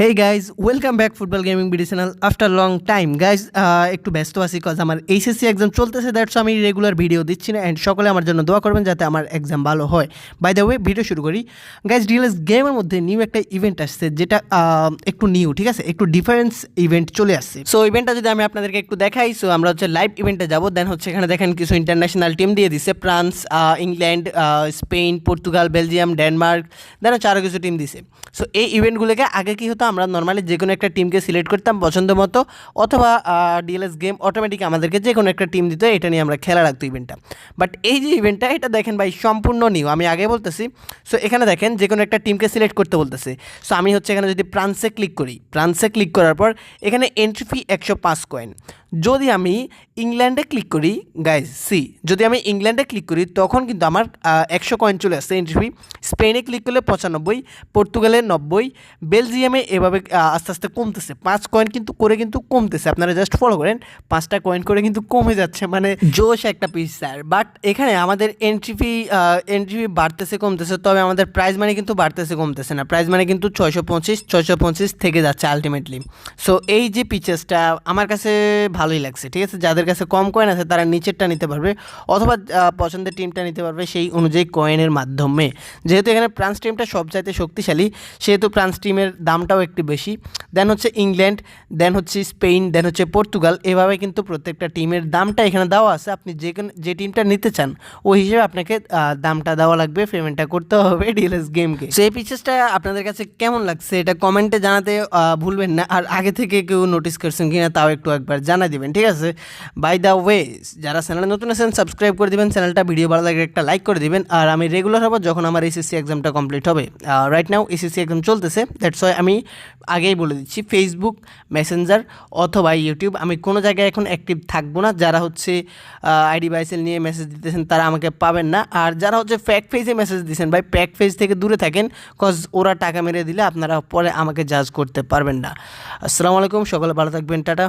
Hey guys welcome back football gaming BD channel after long time guys একটু ব্যস্ত আছি cause আমার HSC exam চলতেছে দ্যাটস আমি রেগুলার ভিডিও দিচ্ছি না অ্যান্ড সকলে আমার জন্য দোয়া করবেন যাতে আমার এক্সাম ভালো হয়। বাই দ্য ওয়ে ভিডিও শুরু করি। গাইজ ডিএলএস গেমের মধ্যে নিউ একটা ইভেন্ট আসছে, যেটা একটু নিউ ঠিক আছে? একটু ডিফারেন্স ইভেন্ট চলে আসছে। সো ইভেন্টটা যদি আমি আপনাদেরকে একটু দেখাই সো আমরা হচ্ছে লাইভ ইভেন্টে যাব দেন হচ্ছে এখানে দেখেন কিছু ইন্টারন্যাশনাল টিম দিয়ে দিচ্ছে France England Spain Portugal Belgium Denmark then হচ্ছে আরও কিছু টিম দিছে। সো এই ইভেন্টগুলোকে আগে কি হতো? আমরা নর্মালি যে কোনো একটা টিমকে সিলেক্ট করতাম পছন্দ মতো অথবা ডিএলএস গেম অটোমেটিক আমাদেরকে যে কোনো একটা টিম দিত, এটা নিয়ে আমরা খেলা রাখতো ইভেন্টটা বাট এই যে ইভেন্টটা এটা দেখেন ভাই সম্পূর্ণ নিউ আমি আগে বলতেছি সো এখানে দেখেন যে কোনো একটা টিমকে সিলেক্ট করতে বলতেছে। সো আমি হচ্ছে এখানে যদি প্রান্সে ক্লিক করি, প্রান্সে ক্লিক করার পর এখানে এন্ট্রি ফি একশো পাঁচ কয়েন যদি আমি ইংল্যান্ডে ক্লিক করি গাইজ সি যদি আমি ইংল্যান্ডে ক্লিক করি, তখন কিন্তু আমার একশো কয়েন চলে আসছে এন্ট্রি স্পেনে ক্লিক করলে পঁচানব্বই পর্তুগালে নব্বই বেলজিয়ামে এভাবে আস্তে আস্তে কমতেছে। পাঁচ কয়েন কিন্তু করে কিন্তু কমতেছে। আপনারা জাস্ট ফলো করেন, পাঁচটা কয়েন করে কিন্তু কমে যাচ্ছে মানে জোশ একটা পিস স্যার বাট এখানে আমাদের এন্ট্রি ফি এন্ট্রি ফি বাড়তেছে, কমতেছে, তবে আমাদের প্রাইজ মানে কিন্তু বাড়তেছে, কমতেছে না। প্রাইজ মানে কিন্তু ছয়শো পঁচিশ ছয়শো পঁচিশ থেকে যাচ্ছে আলটিমেটলি সো এই যে পিচেসটা আমার কাছে ভালোই লাগছে, ঠিক আছে? যাদের কাছে কম কয়েন আছে, তারা নিচেরটা নিতে পারবে, অথবা পছন্দের টিমটা নিতে পারবে সেই অনুযায়ী কয়েনের মাধ্যমে। যেহেতু এখানে ফ্রান্স টিমটা সবচাইতে শক্তিশালী, সেহেতু ফ্রান্স টিমের দামটাও একটু বেশি। দেন হচ্ছে ইংল্যান্ড দেন হচ্ছে স্পেন দেন হচ্ছে পর্তুগাল এভাবে কিন্তু প্রত্যেকটা টিমের দামটা এখানে দেওয়া আছে। আপনি যে যে টিমটা নিতে চান, ওই হিসেবে আপনাকে দামটা দেওয়া লাগবে পেমেন্টটা করতে হবে ডিএলএস গেমকে সেই পিচেসটা আপনাদের কাছে কেমন লাগছে, এটা কমেন্টে জানাতে ভুলবেন না। আর আগে থেকে কেউ নোটিস করছেন কিনা, তাও একটু একবার জানা দিবেন, ঠিক আছে? বাই দ্য ওয়ে যারা চ্যানেলে নতুন আছেন সাবস্ক্রাইব করে দিবেন চ্যানেলটা ভিডিও ভালো লাগে একটা লাইক করে দিবেন, আর আমি রেগুলার হব যখন আমার এসএসসি এক্সামটা কমপ্লিট হবে। রাইট নাও এসএসসি এক্সাম চলতেছে দ্যাটস ওয়াই আমি আগেই বলে দিচ্ছি ফেসবুক মেসেঞ্জার অথবা ইউটিউব আমি কোনো জায়গায় এখন অ্যাক্টিভ থাকব না। যারা হচ্ছে আইডি বাইসেল নিয়ে মেসেজ দিতেছেন, তারা আমাকে পাবেন না। আর যারা হচ্ছে ফ্যাক ফেজে মেসেজ দিচ্ছেন ভাই প্যাক ফেজ থেকে দূরে থাকেন কজ ওরা টাকা মেরে দিলে আপনারা পরে আমাকে জাজ করতে পারবেন না। আসসালামু আলাইকুম সকলে ভালো থাকবেন, টাটা।